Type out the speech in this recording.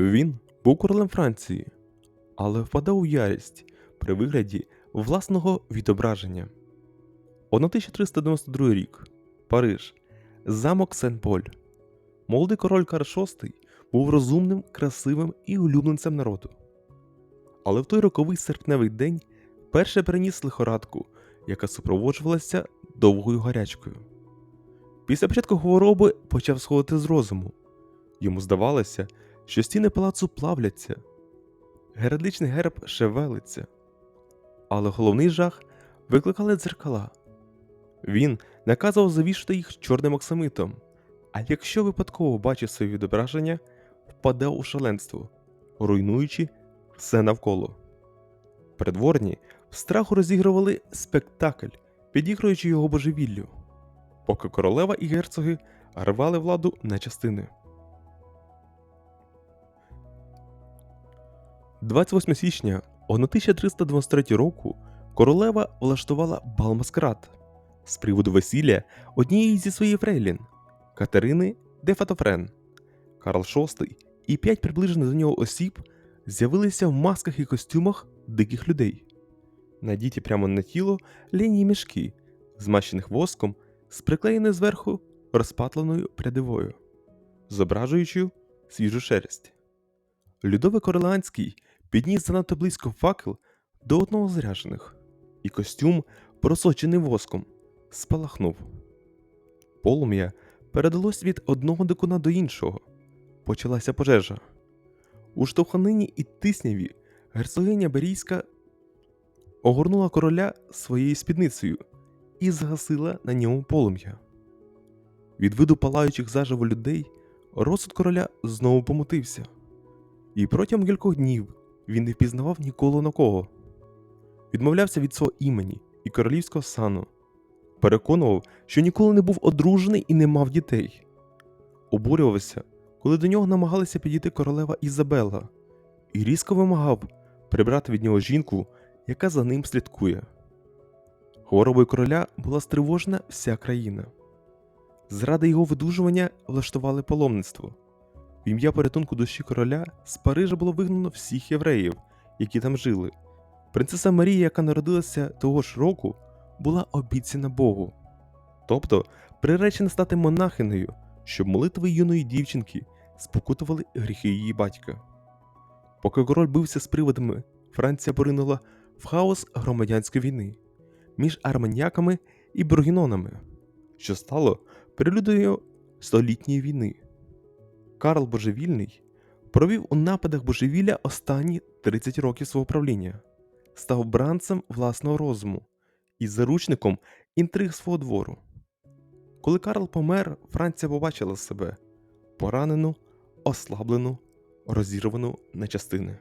Він був королем Франції, але впадав у ярість при вигляді власного відображення. 1392 рік. Париж. Замок Сен-Поль. Молодий король Карл VI був розумним, красивим і улюбленцем народу. Але в той роковий серпневий день перше переніс лихорадку, яка супроводжувалася довгою гарячкою. Після початку хвороби почав сходити з розуму. Йому здавалося, що стіни палацу плавляться, геральдичний герб шевелиться. Але головний жах викликали дзеркала. Він наказував завішати їх чорним оксамитом, а якщо випадково бачив своє відображення, впадав у шаленство, руйнуючи все навколо. Придворні в страху розігрували спектакль, підігруючи його божевіллю, поки королева і герцоги рвали владу на частини. 28 січня 1393 року королева влаштувала бал маскарад з приводу весілля однієї зі своїх фрейлін Катерини де Фатофрен. Карл VI і п'ять приближених до нього осіб з'явилися в масках і костюмах диких людей. Надіті прямо на тіло лінії мішки, змащених воском з приклеєною зверху розпатленою прядивою, зображуючи свіжу шерсть. Людовик Орлеанський підніс занадто близько факел до одного з заряджених, і костюм, просочений воском, спалахнув. Полум'я передалось від одного дикуна до іншого. Почалася пожежа. У штовханині і тисняві герцогиня Берійська огорнула короля своєю спідницею і згасила на ньому полум'я. Від виду палаючих заживо людей розсуд короля знову помутився, і протягом кількох днів він не впізнавав ніколи на кого. Відмовлявся від свого імені і королівського сану, переконував, що ніколи не був одружений і не мав дітей. Обурювався, коли до нього намагалися підійти королева Ізабела, і різко вимагав прибрати від нього жінку, яка за ним слідкує. Хворобою короля була стривожена вся країна. Заради його видужування влаштували паломництво. В ім'я порятунку душі короля з Парижа було вигнано всіх євреїв, які там жили. Принцеса Марія, яка народилася того ж року, була обіцяна Богу, тобто приречена стати монахинею, щоб молитви юної дівчинки спокутували гріхи її батька. Поки король бився з приводами, Франція поринула в хаос громадянської війни між арманьяками і бургінонами, що стало прелюдою столітньої війни. Карл Божевільний провів у нападах божевілля останні 30 років свого правління, став бранцем власного розуму і заручником інтриг свого двору. Коли Карл помер, Франція побачила себе поранену, ослаблену, розірвану на частини.